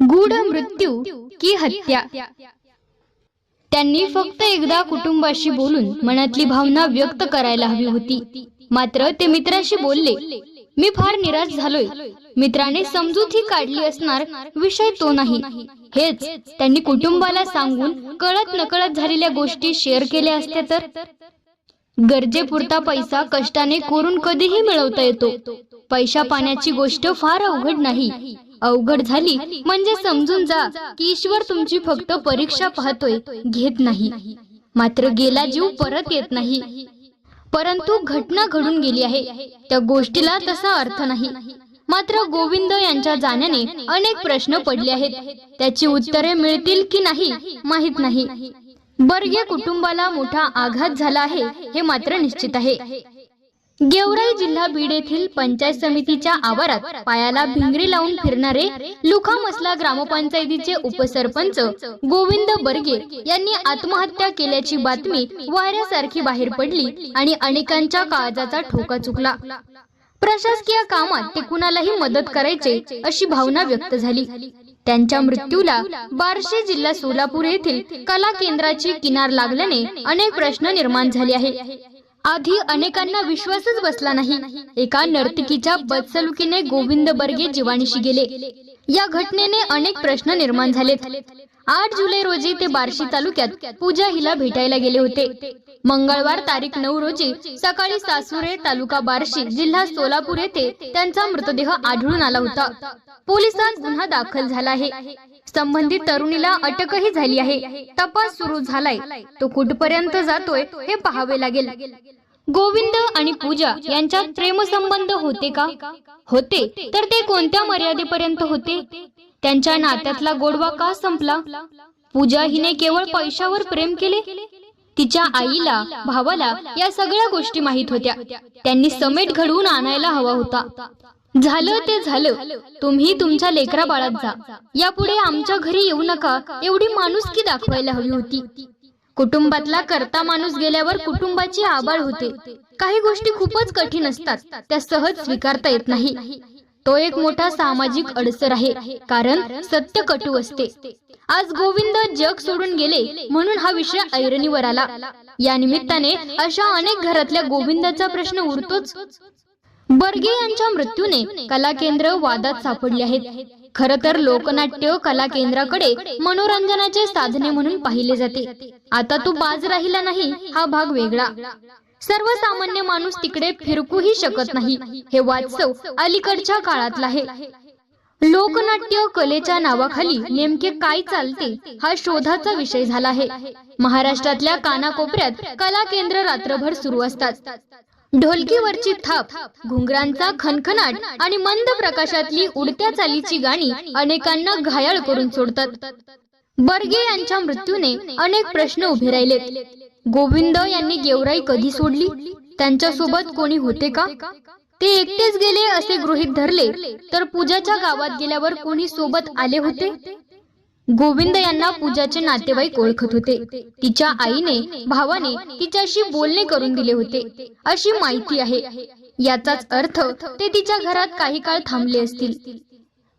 गूढ मृत्यू की हत्या? त्यांनी फक्त एकदा कुटुंबाशी बोलून मनातली भावना व्यक्त करायला हवी होती. मात्र ते मित्राशी बोलले मी फार निराश झालोय. मित्राने समजूत ही काढली असणार विषय तो नाही. हेच त्यांनी कुटुंबाला सांगून कळत नकळत झालेल्या गोष्टी शेअर केल्या असत्या तर? गरजेपुरता पैसा कष्टाने कोरून कधीही मिळवता येतो. पैशा पाण्याची गोष्ट फार अवघड नाही. अवघड झाली म्हणजे समजून जा की ईश्वर तुमची फक्त परीक्षा पाहतोय घेत नाही. मात्र गेला जीव परत येत नाही. परंतु घटना घडून गेली आहे. त्या गोष्टीला तसा अर्थ नाही. मात्र गोविंद यांच्या जाण्याने अनेक प्रश्न पडले आहेत. त्याची उत्तरे मिळतील की नाही माहीत नाही. बर्गे कुटुंबाला मोठा आघात झाला आहे. हे मात्र निश्चित आहे. गेवराई जिल्हा बीड येथील पंचायत समितीच्या आवारात पायाला भिंगरी लावून फिरणारे लुखामसला ग्रामपंचायतीचे उपसरपंच गोविंद बर्गे यांनी आत्महत्या केल्याची बातमी वाऱ्यासारखी बाहेर पडली आणि अनेकांच्या काळजाचा ठोका चुकला. प्रशासकीय कामात ते कुणालाही मदत करायचे अशी भावना व्यक्त झाली. त्यांच्या मृत्यूला बार्शी जिल्हा सोलापूर येथील कला केंद्राची किनार लागल्याने अनेक प्रश्न निर्माण झाले आहेत. आधी अनेकांना विश्वासच बसला नाही. एका नर्तकीच्या बदसलुकीने गोविंद बर्गे जीवानीशी गेले. या घटनेने अनेक प्रश्न निर्माण झालेत. आठ जुलै रोजी ते बार्शी तालुक्यात पूजा हिला भेटायला गेले होते. मंगळवार तारीख नऊ रोजी सकाळी सासुरे तालुका बार्शी जिल्हा सोलापूर येथे त्यांचा मृतदेह आढळून आला होता. पोलिसांत गुन्हा दाखल झाला आहे. संबंधित तरुणीला अटकही झाली आहे. तपास सुरू झालाय. तो कुठपर्यंत जातोय हे पाहावे लागेल. गोविंद आणि पूजा यांच्यात प्रेमसंबंध होते का? होते. तर ते कोणत्या मर्यादेपर्यंत होते? त्यांच्या नात्यातला गोडवा का संपला? पूजा हिने केवळ पैशावर प्रेम केले? तिच्या आईला भावाला या सगळ्या गोष्टी माहीत होत्या. त्यांनी समेट घडवून आणायला हवा होता. झालं ते झालं. तुम्ही तुमच्या लेकरा बाळात जा. यापुढे आमच्या घरी येऊ नका. एवढी माणुसकी दाखवायला हवी होती. कुटुंबातला करता माणूस गेल्यावर कुटुंबाची आबाळ होते. काही गोष्टी खूपच कठीण असतात. त्या सहज स्वीकारता येत नाही. तो एक मोठा सामाजिक अडसर आहे कारण सत्य कटू असते. आज गोविंद जग सोडून गेले म्हणून हा विषय ऐरणीवर आला. या निमित्ताने अशा अनेक घरातल्या गोविंदाचा प्रश्न उरतोच. बर्गे यांच्या मृत्यूने कला केंद्र वादात सापडले आहेत. खर तर लोकनाट्य कला केंद्राकडे मनोरंजनाचे साधने म्हणून पाहिले जाते. आता तो बाज राहिला नाही हा भाग वेगळा. सर्वसामान्य माणूस तिकडे फिरकूही शकत नाही. हे वास्तव अलीकडच्या काळातला आहे. लोकनाट्य कलेच्या नावाखाली नेमके काय चालते हा शोधाचा विषय झाला आहे. महाराष्ट्रातल्या कानाकोपऱ्यात कला केंद्र रात्रभर सुरू असतात. ढोलकीवरची थाप घुंगरांचा खनखनाट आणि मंद प्रकाशातली उडत्या चालीची गाणी अनेकांना घायाळ करून सोडतात. बर्गे यांच्या मृत्यूने अनेक प्रश्न उभे राहिले गोविंद यांनी गेवराई कधी सोडली? त्यांच्यासोबत कोणी होते का? ते एकटेच गेले असे गृहीत धरले तर पूजाच्या गावात गेल्यावर कोणी सोबत आले होते? गोविंद यांना पूजाचे नातेवाईक ओळखत होते. तिच्या आईने भावाने तिच्याशी बोलणे करून दिले होते. अशी माहिती आहे. याचाच अर्थ ते तिच्या घरात काही काळ थांबले असतील.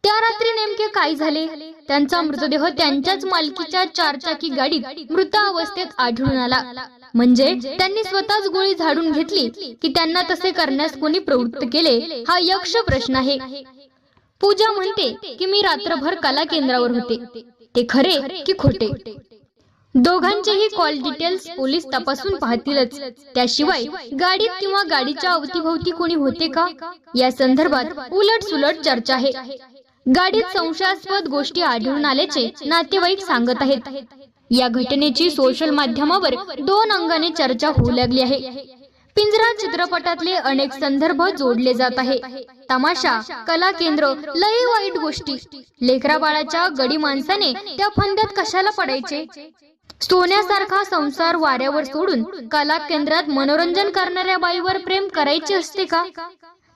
त्या रात्री नेमके काय झाले? त्यांचा मृतदेह त्यांच्याच मालकीच्या चारचाकी गाडीत मृत अवस्थेत आढळून आला. म्हणजे त्यांनी स्वतःच गोळी झाडून घेतली की त्यांना तसे करण्यास कोणी प्रवृत्त केले हा यक्ष प्रश्न आहे. पूजा म्हणते की मी रात्रभर कला केंद्रावर होते. ते खरे की खोटे. दोघांचेही कॉल डिटेल्स पोलीस तपासून पाहतीलच. त्याशिवाय गाडीत किंवा गाडीच्या अवतीभोवती कोणी होते का? या संदर्भात उलट सुलट चर्चा आहे. गाडीत संशयास्पद गोष्टी आढळून आल्याचे नातेवाईक सांगत आहेत. या घटनेची सोशल माध्यमावर दोन अंगाने चर्चा होऊ लागली आहे. पिंजरा चित्रपटातले अनेक संदर्भ जोडले जात आहे. तमाशा कला केंद्र लय वाईट गोष्टी. लेकरा बाळाच्या गडी माणसाने त्या फंद्यात कशाला पडायचे? सोन्यासारखा संसार वाऱ्यावर सोडून कला केंद्रात मनोरंजन करणाऱ्या बाईवर प्रेम करायचे असते का?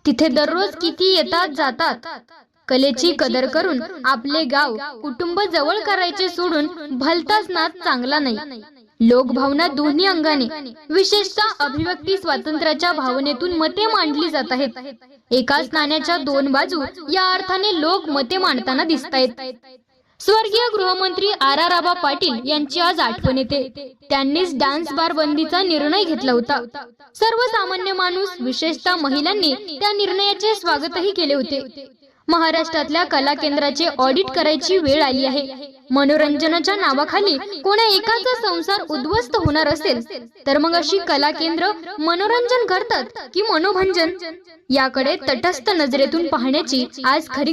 तिथे दररोज किती येतात जातात? कलेची कदर करून आपले गाव कुटुंब जवळ करायचे सोडून भलताच नाच चांगला नाही. लोकभावना दोन्ही अंगाने विशेषतः अभिव्यक्ती स्वातंत्र्याच्या भावनेतून मते मांडली जात आहेत. एकाच नाण्याच्या दोन बाजू या अर्थाने लोक मते मांडताना दिसत आहेत. स्वर्गीय गृहमंत्री आर आर आबा पाटील यांची आज आठवण येते. त्यांनीच डान्स बार बंदीचा निर्णय घेतला होता. सर्वसामान्य माणूस विशेषतः महिलांनी त्या निर्णयाचे स्वागतही केले होते महाराष्ट्रातल्या कला केंद्राचे ऑडिट करायची वेळ आली आहे. मनोरंजनाच्या नावाखाली कोणा एकाचा संसार उद्ध्वस्त होणार असेल तर मग अशी कला केंद्र मनोरंजन करतात की मनोभंजन? याकडे तटस्थ नजरेतून पाहण्याची आज खरी